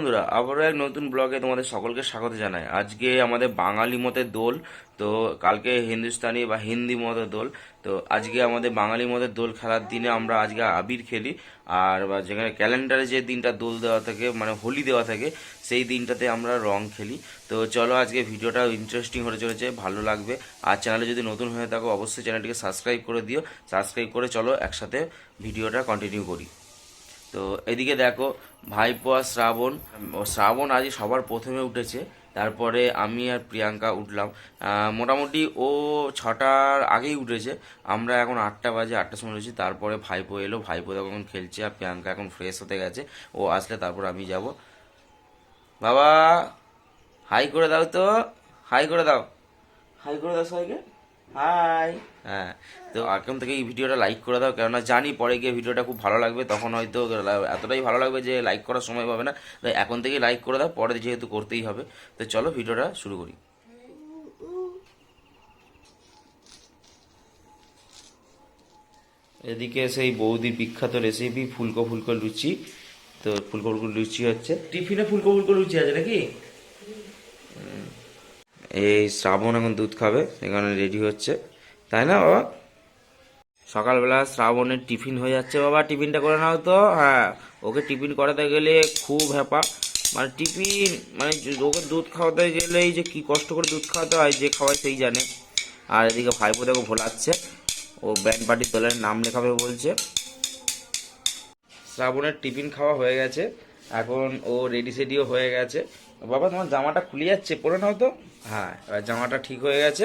বন্ধুরা, আবারও এক নতুন ব্লগে তোমাদের সকলকে স্বাগত জানাই। আজকে আমাদের বাঙালি মতের দোল, তো কালকে হিন্দুস্তানি বা হিন্দি মতের দোল, তো আজকে আমাদের বাঙালি মতের দোল খেলার দিনে আমরা আজকে আবির খেলি। আর যেখানে ক্যালেন্ডারে যে দিনটা দোল দেওয়া থাকে মানে হোলি দেওয়া থাকে, সেই দিনটাতে আমরা রং খেলি। তো চলো আজকে ভিডিওটা ইন্টারেস্টিং হতে চলেছে, ভালো লাগবে। আর চ্যানেলে যদি নতুন হয়ে থাকো, অবশ্যই চ্যানেলটিকে সাবস্ক্রাইব করে দিও। সাবস্ক্রাইব করে চলো একসাথে ভিডিওটা কন্টিনিউ করি। তো এদিকে দেখো, ভাইপো আর শ্রাবণ শ্রাবণ আজ সবার প্রথমে উঠেছে, তারপরে আমি আর প্রিয়াঙ্কা উঠলাম। মোটামুটি ও ছটার আগেই উঠেছে, আমরা এখন আটটা বাজে, আটটার সময় উঠেছি, তারপরে ভাইপো এলো, ভাইপো তখন খেলছে আর প্রিয়াঙ্কা এখন ফ্রেশ হতে গেছে, ও আসলে তারপর আমি যাব। বাবা হাই করে দাও তো হাই করে দাও। হাই করে দাও সবাইকে। হাই হ্যাঁ তো এখন থেকে এই ভিডিওটা লাইক করে দাও কেননা জানি পরে গিয়ে ভিডিওটা খুব ভালো লাগবে তখন হয়তো এতটাই ভালো লাগবে যে লাইক করার সময় পাবে না। তাই এখন থেকেই লাইক করে দাও পরে যেহেতু করতেই হবে। তো চলো ভিডিওটা শুরু করি। এদিকে সেই বৌদির বিখ্যাত রেসিপি ফুলকো ফুলকো লুচি। তো ফুলকো ফুলকো লুচি হচ্ছে। টিফিনে ফুলকো ফুলকো লুচি আছে নাকি? এই শ্রাবণ এখন দুধ খাবে এখানে রেডি হচ্ছে। তাই না, বাবা? সকালবেলা শ্রাবণের টিফিন হয়ে যাচ্ছে, বাবা টিফিনটা করে নাও তো। হ্যাঁ ওকে টিফিন করাতে গেলে খুব হ্যাপা। মানে টিফিন মানে ওকে দুধ খাওয়াতে গেলেই যে কি কষ্ট করে দুধ খাওয়াতে হয়, যে খাওয়ায় সেই জানে। আর এদিকে ভাইপো দেখো ভোলাচ্ছে। ও ব্যান্ড পার্টি দলের নাম লেখাবে বলছে। শ্রাবণের টিফিন খাওয়া হয়ে গেছে। এখন ও রেডি সেডিও হয়ে গেছে। বাবা তোমার জামাটা খুলে যাচ্ছে পরে নাও তো। হ্যাঁ এবার জামাটা ঠিক হয়ে গেছে।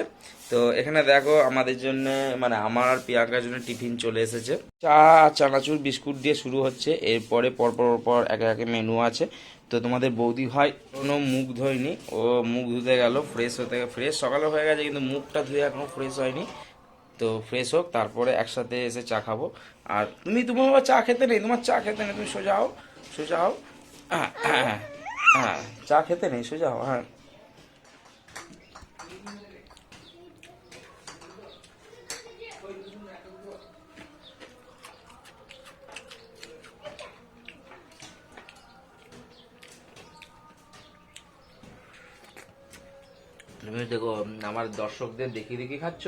তো এখানে দেখো আমাদের জন্য মানে আমার আর প্রিয়াঙ্কার জন্য টিফিন চলে এসেছে। চা চানাচুর বিস্কুট দিয়ে শুরু হচ্ছে। এরপরে পরপর পর একে একে মেনু আছে। তো তোমাদের বৌদি ভাই কোনো মুখ ধোয়নি। ও মুখ ধুতে গেল ফ্রেশ হতে ফ্রেশ সকালে হয়ে গেছে কিন্তু মুখটা ধুয়ে এখনও ফ্রেশ হয়নি। তো ফ্রেশ হোক তারপরে একসাথে এসে চা খাব। আর তুমি তুমি বাবা চা খেতে নেই তোমার চা খেতে নেই তুমি সোজা হও সোজা হও। হ্যাঁ, হ্যাঁ, হ্যাঁ চা খেতে নেই সোজা হ্যাঁ। তুমি দেখো আমার দর্শকদের দেখিয়ে দেখিয়ে খাচ্ছ?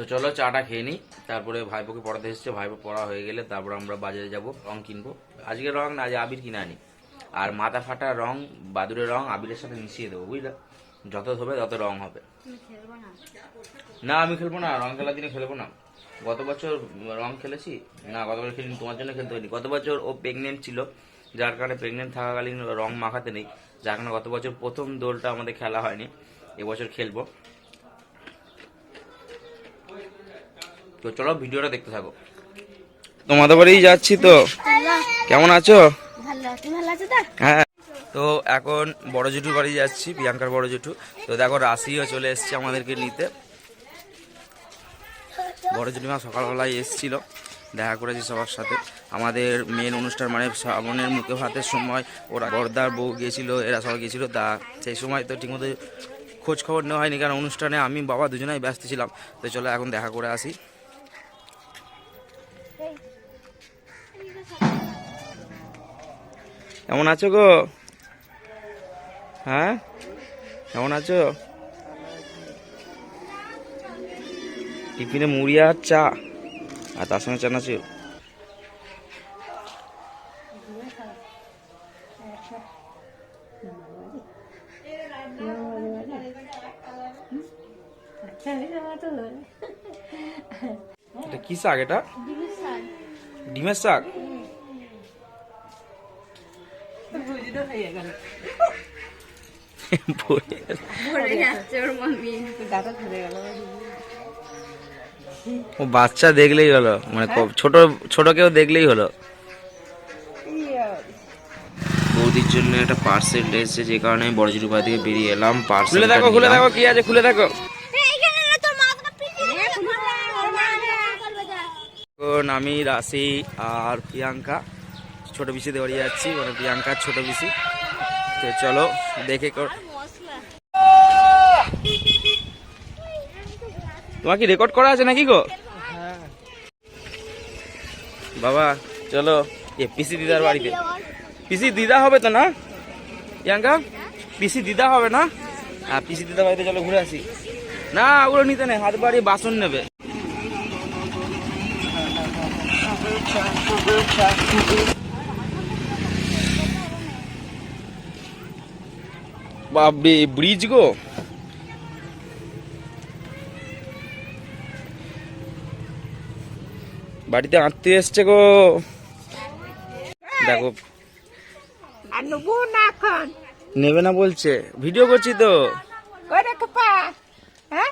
তো চলো চাটা খেয়ে নিই। তারপরে ভাইপোকে পড়াতে এসছে ভাইপো পড়া হয়ে গেলে তারপর আমরা বাজারে যাব রং কিনবো। আজকে রং না আজ আবির কিনে আনি। আর মাথা ফাটা রং বাদুরের রং আবিরের সাথে মিশিয়ে দেবো বুঝলে? যত ধোবে তত রং হবে। না? আমি খেলব না রং খেলার দিনে খেলব না। গত বছর রং খেলেছি? না গত বছর খেলিনি তোমার জন্য খেলতে হয়নি। গত বছর ও প্রেগনেন্ট ছিল যার কারণে প্রেগনেন্ট থাকাকালীন রং মাখাতে নেই। যার কারণে গত বছর প্রথম দোলটা আমাদের খেলা হয়নি এবছর খেলব। তো চলো ভিডিওটা দেখতে থাকো। তোমাদের বাড়িই যাচ্ছি তো। কেমন আছো? ভালো তুমি ভালো আছো তো? হ্যাঁ। তো এখন বড় জেঠুর বাড়ি যাচ্ছি প্রিয়াঙ্কার বড় জেঠু। তো দেখো রাশিও চলে এসছে আমাদেরকে নিতে। বড় জেঠিমা সকালবেলায় এসেছিল দেখা করেছি সবার সাথে। আমাদের মেন অনুষ্ঠান মানে শ্রাবণের মুখে ভাতের সময় ওরা বর্দার বউ গিয়েছিল এরা সবাই গিয়েছিল তা সেই সময় তো ঠিকমতো খোঁজ খবর নেওয়া হয়নি কারণ অনুষ্ঠানে আমি বাবা দুজনেই ব্যস্ত ছিলাম। তো চলো এখন দেখা করে আসি। কেমন আছো গো? হ্যাঁ? কেমন আছো? টিফিনে মুড়ি আর চা আর তার সঙ্গে চানাচুর এটা কি শাক এটা? ডিমের শাক? ও বাচ্চা দেখলেই হলো মানে ছোট ছোট কেউ দেখলেই হলো। বৌদির জন্য একটা পার্সেল এসেছে যে কারণে আমি বড় বাড়ি থেকে বেরিয়ে এলাম পার্সেল খুলে দেখো খুলে দেখো কি আছে খুলে দেখো। এখন আমি রাশি আর প্রিয়াঙ্কা। ছোট পিসিতে বাড়ি যাচ্ছি মানে প্রিয়াঙ্কার ছোট পিসি। তো চলো, দেখে তোমার কি রেকর্ড করা আছে নাকি গো? বাবা, চলো, এ পিসি দিদার বাড়িতে। পিসি দিদা হবে তো না? প্রিয়াঙ্কা, পিসি দিদা হবে না? আর পিসি দিদা বাড়িতে চলো ঘুরে আসি। না, ওগুলো নিতে নেই, হাত বাড়ি বাসন নেবে। বাবরে ব্রিজ গো? বাড়িতে আত্মীয় এসছে গো। দেখো। নেব না নেবে না বলছে। ভিডিও করছি তো। হ্যাঁ?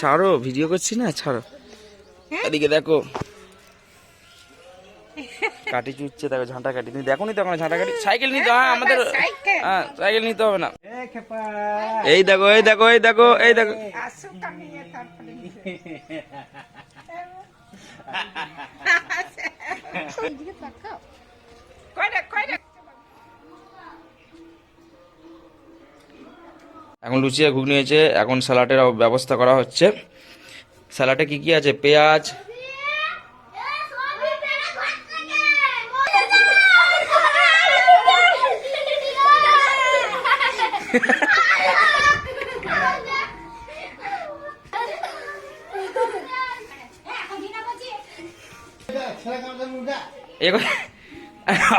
ছাড়ো ভিডিও করছি না ছাড়ো। এদিকে দেখো। কাটি চুচ্ছে দেখো ঝাঁটা কাটি। তুমি দেখো নি তখন ঝাঁটা কাটি? সাইকেল নিতে হয় আমাদের হ্যাঁ সাইকেল নিতে হবে না। এই দেখো এই দেখো এই দেখো এই দেখো। এখন লুচি আর ঘুগনি হয়েছে এখন স্যালাডের ব্যবস্থা করা হচ্ছে। স্যালাডে কি কি আছে? পেঁয়াজ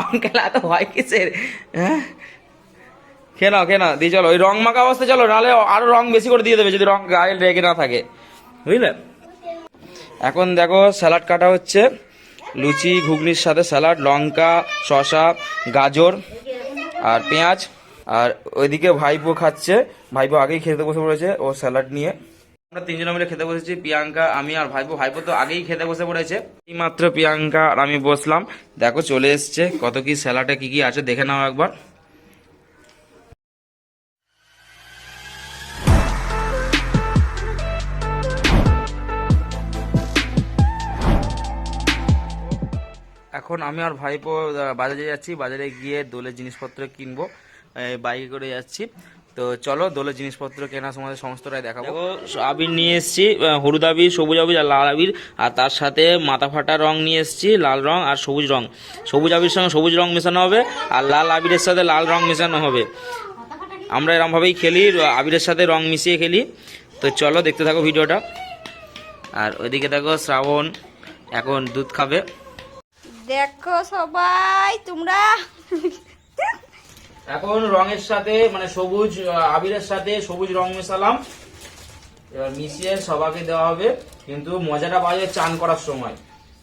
অঙ্কেল এত ভয় কিসের? হ্যাঁ? খেয়ে নাও খেয়ে নাও দিয়ে চলো, ওই রং মাখা অবস্থা চলো, নাহলে আরও রং বেশি করে দিয়ে দেবে যদি রং গায়ে রেগে না থাকে। বুঝলে? এখন দেখো স্যালাড কাটা হচ্ছে। লুচি, ঘুগনির সাথে স্যালাড লঙ্কা, শসা, গাজর আর পেঁয়াজ। আর ওইদিকে ভাইপো খাচ্ছে। ভাইপো আগেই খেতে বসে পড়েছে, ও স্যালাড নিয়ে। আমরা তিনজনে মিলে খেতে বসেছি, প্রিয়াঙ্কা, আমি আর ভাইপো। ভাইপো তো আগেই খেতে বসে পড়েছে। মাত্র প্রিয়াঙ্কা আর আমি বসলাম। দেখো, চলে এসছে। কত কি স্যালাডে কি কি আছে দেখে নাও একবার। এখন আমি আর ভাইপো বাজারে যাচ্ছি। বাজারে গিয়ে দোলের জিনিসপত্র কিনবো। বাইকে করে যাচ্ছি। তো চলো দোলের জিনিসপত্র কেনা সময় সমস্তটাই দেখাবো। দেখো আবির নিয়ে এসেছি হলুদ আবির সবুজ আবির আর লাল আবির। আর তার সাথে মাথা ফাটা রং নিয়ে এসেছি লাল রং আর সবুজ রং। সবুজ আবির সঙ্গে সবুজ রং মেশানো হবে আর লাল আবিরের সাথে লাল রং মেশানো হবে। আমরা এরমভাবেই খেলি আবিরের সাথে রং মিশিয়ে খেলি। তো চলো দেখতে থাকো ভিডিওটা। আর ওইদিকে দেখো শ্রাবণ এখন দুধ খাবে। দেখো সবাই তোমরা? এখন রঙের সাথে মানে সবুজ আবিরের সাথে সবুজ রং মেশালাম। এবার মিশিয়ে সবাকে দেওয়া হবে। কিন্তু মজাটা পাওয়া যায় চান করার সময়।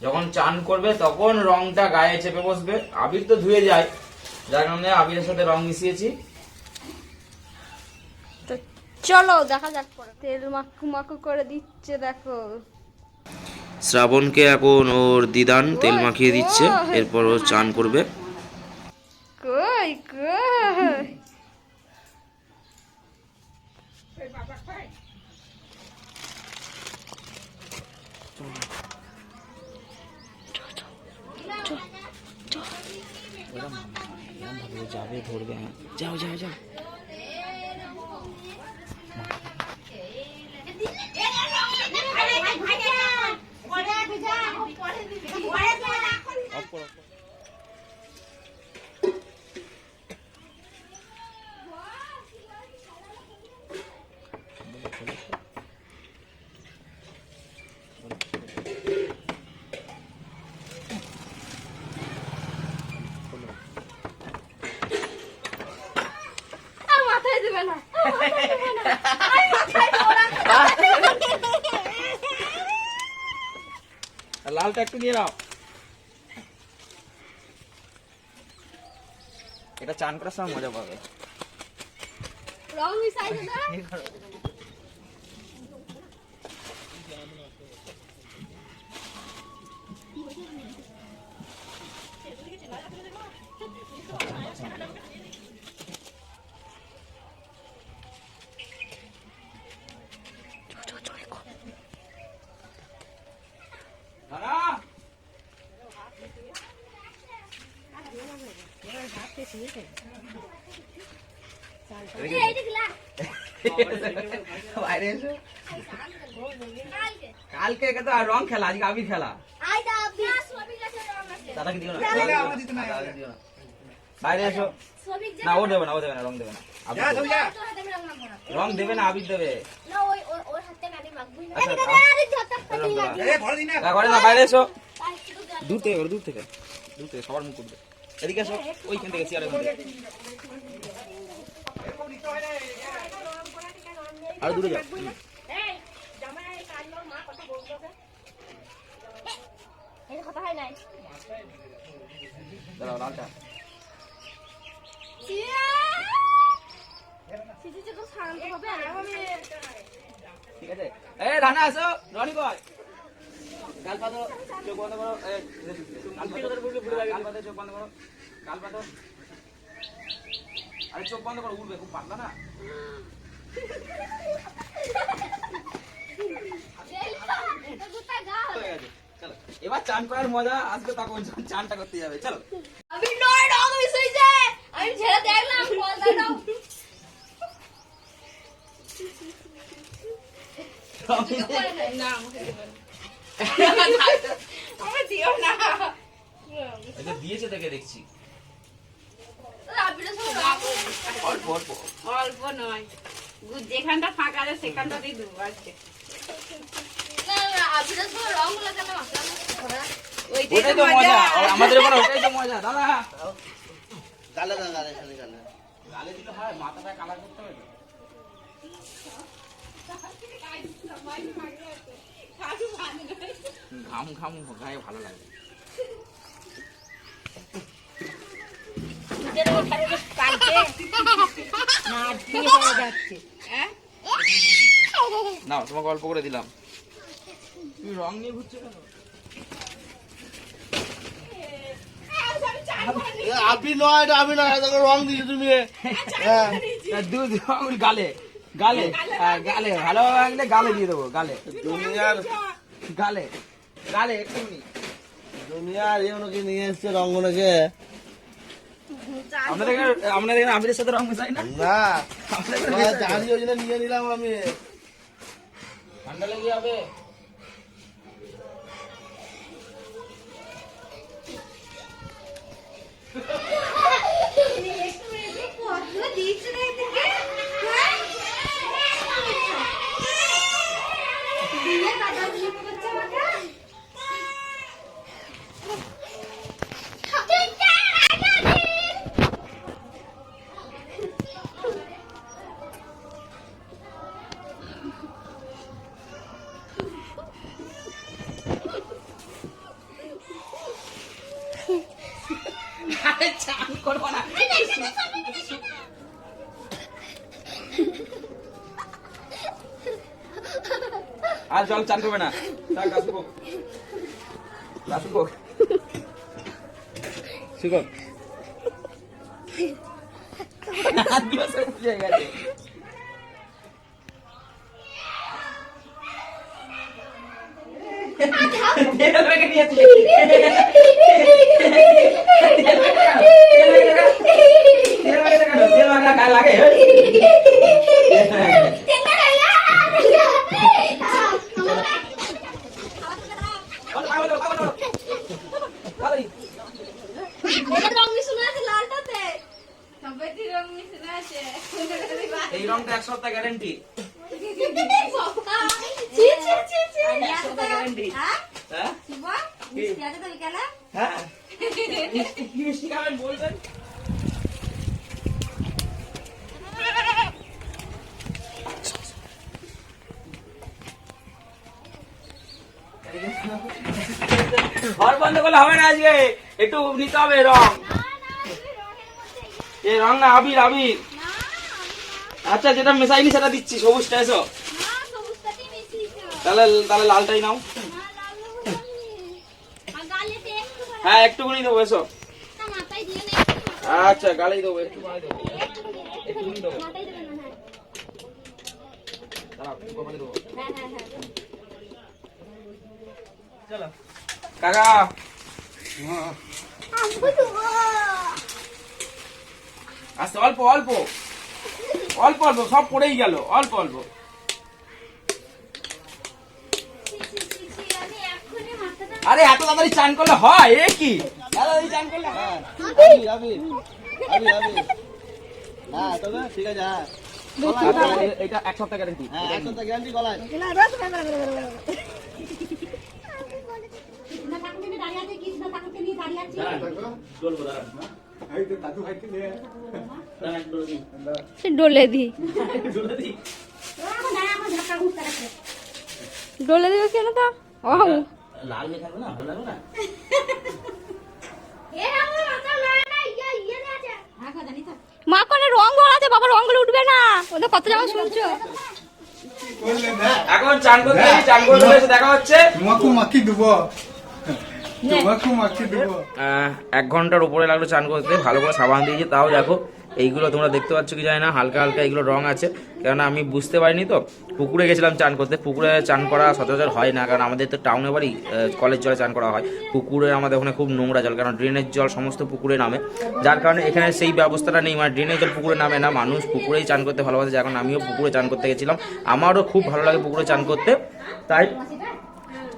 যখন চান করবে তখন রংটা গায়ে চেপে বসবে। আবির তো ধুয়ে যায়। যার কারণে আবিরের সাথে রং মিশিয়েছি। তো চলো দেখা যাক পরে। তেল মাখু মাখু করে দিচ্ছে দেখো। শ্রাবণকে এখন ওর দিদান তেল মাখিয়ে দিচ্ছে। এরপর ও চান করবে। কই কই যাবে ধরবে যাও যাও যাও আর মাথায় দেবে না লালটা একটু নিয়ে নাও। এটা চান করার সময় মজা পাবে। রং মিশাই না বাইরে এসো কালকে তো আর রং খেলা আজকে আবির খেলা। দাদাকে দিও না। বাইরে এসো। না ও দেবে না ও দেবে না রং দেবে না। রং দেবে না আবির দেবে। আচ্ছা রং না। বাইরে এসো। দূর থেকে দূর থেকে। দূর থেকে সবার মুখ করবে এদিকে এসো ওইখান থেকে চেয়ারে আর দূরে যাও। দাঁড়াও লালটা। ঠিক আছে। এ রানা আসো। রনি কই গাল পাতো চোখ বন্ধ করো গাল পাতো চোখ বন্ধ করো গাল পাতো। আরে চোখ বন্ধ করো উঠবে খুব পাতলা না? চলো। এবার চান করার মজা আসবে তখন চানটা করতে যাবে চলো। আমি নয় রং মিস আমি ছেড়ে দেখলাম আমার দিও না দিয়েছে দেখে দেখছি। রাবিটা সব রং অল্প অল্প। অল্প নয়। যেখানটা ফাঁকা আছে সেখানটাতেই দেবো আজকে। না না রাবিটা সব রং লাগানো ওইটাই তো মজা। আর আমাদের উপর ওটাই তো মজা। দাদা। গালে না গালে খালি গালে গালে দিলে হয় মাথাটা কালার করতে হবে। ঘাম ঘাম গায়ে ভালো লাগে নাও তোমাকে অল্প করে দিলাম তুমি রং নিয়ে ঘুরছো কেন এ, আপনি নয় এটা আমি নয় তোকে রং দিয়েছি তুমি হ্যাঁ তা দু- দু আঙুল গালে গালে হ্যাঁ, গালে ভালো লাগলে গালে দিয়ে দেবো গালে দুনিয়ার গালে দুনিয়ার এগুলোকে নিয়ে এসছে রঙ্গনাকে আপনাদের এখানে আপনাদের এখানে আমিরের সাথে রং মেশাই না? না? জানি ওই জন্য নিয়ে নিলাম আমি। ঠান্ডা লেগে যাবে আরে চান করব না। আর জল চান করবে না। থাক গা শুকোক গা শুকোক শুকোক হাতগুলো সব বুঝে গেছে তেল মেখে নিয়েছে। তেল মেখে দেখানো, তেল মাখা গায়ে লাগে বলো, খাব দাও, খাব দাও। তাড়াতাড়ি। রং মিশন আছে লালটাতে সবাইতে রং মিশে আছে এই রংটা এক সপ্তাহ গ্যারেন্টি ছি ছি ছি ছি এক সপ্তাহ গ্যারেন্টি হ্যাঁ হ্যাঁ মিষ্টি কি মিষ্টি খাবেন বলবেন ঘর বন্ধ করলে হবে না আজকে। একটু নিতে হবে রং। এই রং না আবির আবির। আচ্ছা যেটা মেশাইনি সেটা দিচ্ছি সবুজটা এসো। তাহলে তাহলে লালটাই নাও। হ্যাঁ একটুখানি দেবো এসো। আচ্ছা গালেই দেবো একটুখানি দাঁড়াও দেবো। হ্যাঁ হ্যাঁ হ্যাঁ। চলো। কাকা। আচ্ছা অল্প অল্প। অল্প অল্প সব পড়েই গেল। অল্প অল্প। আমি এক্ষুনি মাথাটা আরে এত তাড়াতাড়ি চান করলে হয় এ কি? দাদা চান করলে হ্যাঁ। আবি আবি আবি আবি হ্যাঁ ঠিক আছে হ্যাঁ আচ্ছা, এটা এক সপ্তাহ গ্যারেন্টি হ্যাঁ এক সপ্তাহ গ্যারান্টি গলায় চলবো দাদা দাদা, একটু দিন। সে ডলে দি। দিই। ডলে দিবে কেন তো? ও লাল মেয়ে না? ভালো লাগবে না? মা কোনে রং ভরাতে বাবা রংগুলো উঠবে না। ওদের কত জামা শুনছো। এখন চান করতে চান করতে দেখা হচ্ছে। তোমাকে মাখি দেবো তোমাকে মাখি দেবো আহ, এক ঘণ্টার উপরে লাগল চান করতে ভালো করে সাবান দিয়েছি তাও দেখো এইগুলো তোমরা দেখতে পাচ্ছ কি জানি না হালকা হালকা এগুলো রং আছে কেননা আমি বুঝতে পারিনি তো পুকুরে গেছিলাম চান করতে পুকুরে চান করা সচরাচর হয় না কারণ আমাদের তো টাউনে বাড়ি কলের জলে চান করা হয় পুকুরে আমাদের ওখানে খুব নোংরা জল কারণ ড্রেনের জল সমস্ত পুকুরে নামে যার কারণে এখানে সেই ব্যবস্থাটা নেই মানে ড্রেনের জল পুকুরে নামে না মানুষ পুকুরেই চান করতে ভালোবাসে যার কারণে আমিও পুকুরে চান করতে গেছিলাম আমারও খুব ভালো লাগে পুকুরে চান করতে তাই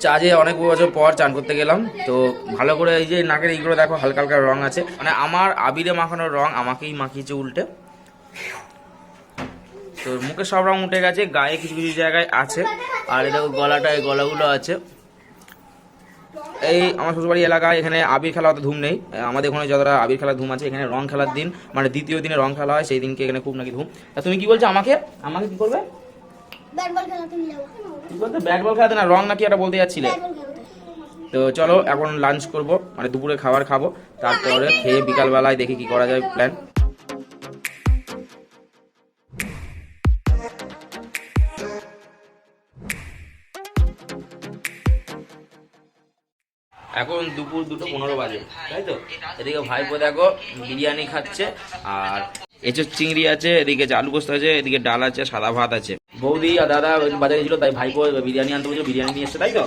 চাজে অনেক বছর পর চান করতে গেলাম। তো ভালো করে এই যে নাকের এইগুলো দেখো, হালকা হালকা রং আছে। মানে আমার আবিরে মাখানোর রং আমাকেই মাখিয়েছে উল্টে। তো মুখে সব রং উঠে গেছে, গায়ে কিছু কিছু জায়গায় আছে। আর এটা গলাটা, এই গলাগুলো আছে। এই আমার শ্বশুরবাড়ি এলাকায় এখানে আবির খেলা অত ধুম নেই। আমাদের ওখানে যতটা আবির খেলার ধুম আছে, এখানে রং খেলার দিন মানে দ্বিতীয় দিনে রং খেলা হয়, সেই দিনকে এখানে খুব নাকি ধুম। তা তুমি কি বলছো আমাকে? আমাকে কি করবে? বলতে? ব্যাট বল খেলাতে না রং নাকি একটা বলতে যাচ্ছিলে? তো চলো এখন লাঞ্চ করব মানে দুপুরে খাবার খাব তারপরে খেয়ে বিকালবেলায় দেখি কি করা যায় প্ল্যান এখন দুপুর দুটো পনেরো বাজে তাই তো? এদিকে ভাইপো দেখো বিরিয়ানি খাচ্ছে আর এঁচোর চিংড়ি আছে এদিকে আলু পোস্ত আছে এদিকে ডাল আছে সাদা ভাত আছে। বৌদি আর দাদা বাজারে ছিল তাই ভাইপো বিরিয়ানি আনতে বলছে বিরিয়ানি নিয়ে এসছে তাই তো?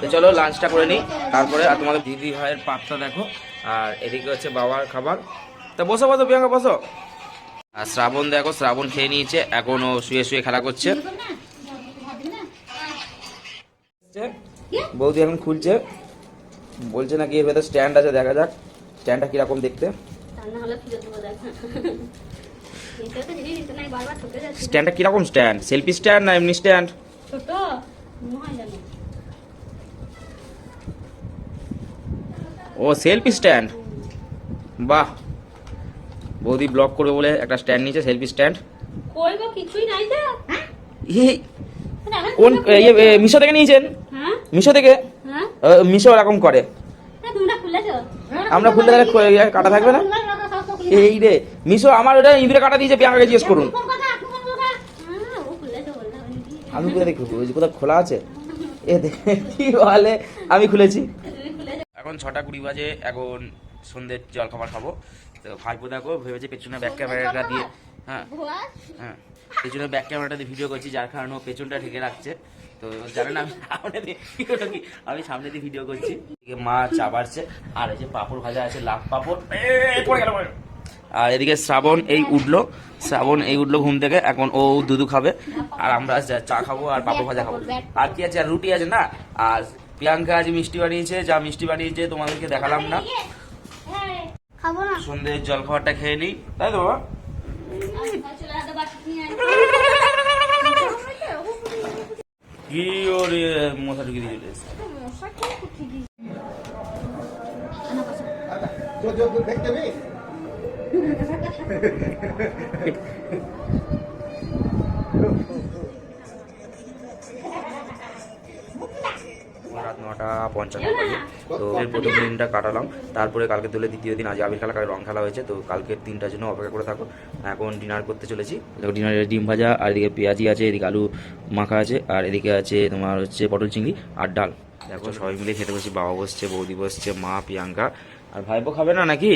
তো চলো লাঞ্চটা করে নিই। তারপরে আর তোমাদের দিদি ভাইয়ের পাতটা দেখো আর এদিকে হচ্ছে বাবার খাবার। তা বসো বসো প্রিয়াঙ্কা বসো। আর শ্রাবণ দেখো শ্রাবণ খেয়ে নিয়েছে এখন ও শুয়ে শুয়ে খেলা করছে। বৌদি এখন খুলছে বলছে নাকি এর ভেতর স্ট্যান্ড আছে দেখা যাক স্ট্যান্ডটা কীরকম দেখতে। স্ট্যান্ডটা কীরকম স্ট্যান্ড সেলফি স্ট্যান্ড না এমনি স্ট্যান্ড ছোট ও সেলফি স্ট্যান্ড বাহ। বৌদি ব্লক করবে বলে একটা স্ট্যান্ড নিয়েছে সেলফি স্ট্যান্ড কই গো কিছুই নাই তো এই কোন মিশো থেকে নিয়েছেন? হ্যাঁ। মিশো থেকে? হ্যাঁ। মিশো এরকম করে। আমরা খুললে তাহলে কাটা থাকবে না? এই রে, মিশো আমার ওটা ইঁদুরে কাটা দিয়েছে প্রিয়াঙ্কাকে জিজ্ঞেস করুন। আমি কোথায় দেখব ওই কোথাও খোলা আছে? এ দেখে বলে? আমি খুলেছি। এখন ছটা কুড়ি বাজে, এখন সন্ধ্যের জল খাবার খাব। তো ভাইপো দেখো, ভেবেছে পেছনে ব্যাক ক্যামেরাটা দিয়ে হ্যাঁ হ্যাঁ পেছনে ব্যাক ক্যামেরাটা দিয়ে ভিডিও করছি, যার কারণে পেছনটা ঢেকে রাখছে। তো জানেন আমি সামনে দিয়ে আমি সামনে দিয়ে ভিডিও করছি। মা চা বাড়ছে, আর এই যে পাপড় ভাজা আছে লাভ পাপড়। পড়ে গেল। আর এদিকে শ্রাবণ এই উঠল। শ্রাবণ এই উঠল ঘুম থেকে এখন ও দুধু খাবে। আর আমরা যা- চা খাব আর পাপড় ভাজা খাব। আর কি আছে? আর রুটি আছে না? আর প্রিয়াঙ্কা আজ মিষ্টি বানিয়েছে যা মিষ্টি বানিয়েছে তোমাদেরকে দেখালাম না। খাব না। সন্ধ্যের জল খাবারটা খেয়ে নিই। তাই তো বাবা? কি ওরে মশা ঢুকিয়ে দিয়ে চলে এসেছে। দেখতে পেয়ে? রাত নটা পঞ্চান্ন তো এর প্রথম দিনটা কাটালাম। তারপরে কালকে তুলে দ্বিতীয় দিন, আজ আবির খেলা কালকে রং খেলা হয়েছে। তো কালকের দিনটার জন্য অপেক্ষা করে থাকো। এখন ডিনার করতে চলেছি। ডিনারে ডিম ভাজা, আর এদিকে পেঁয়াজি আছে, এদিকে আলু মাখা আছে, আর এদিকে আছে তোমার হচ্ছে পটল চিংড়ি আর ডাল। দেখো, সবাই মিলে খেতে বসছি। বাবা বসছে, বৌদি বসছে, মা, প্রিয়াঙ্কা। আর ভাইপো খাবে না নাকি?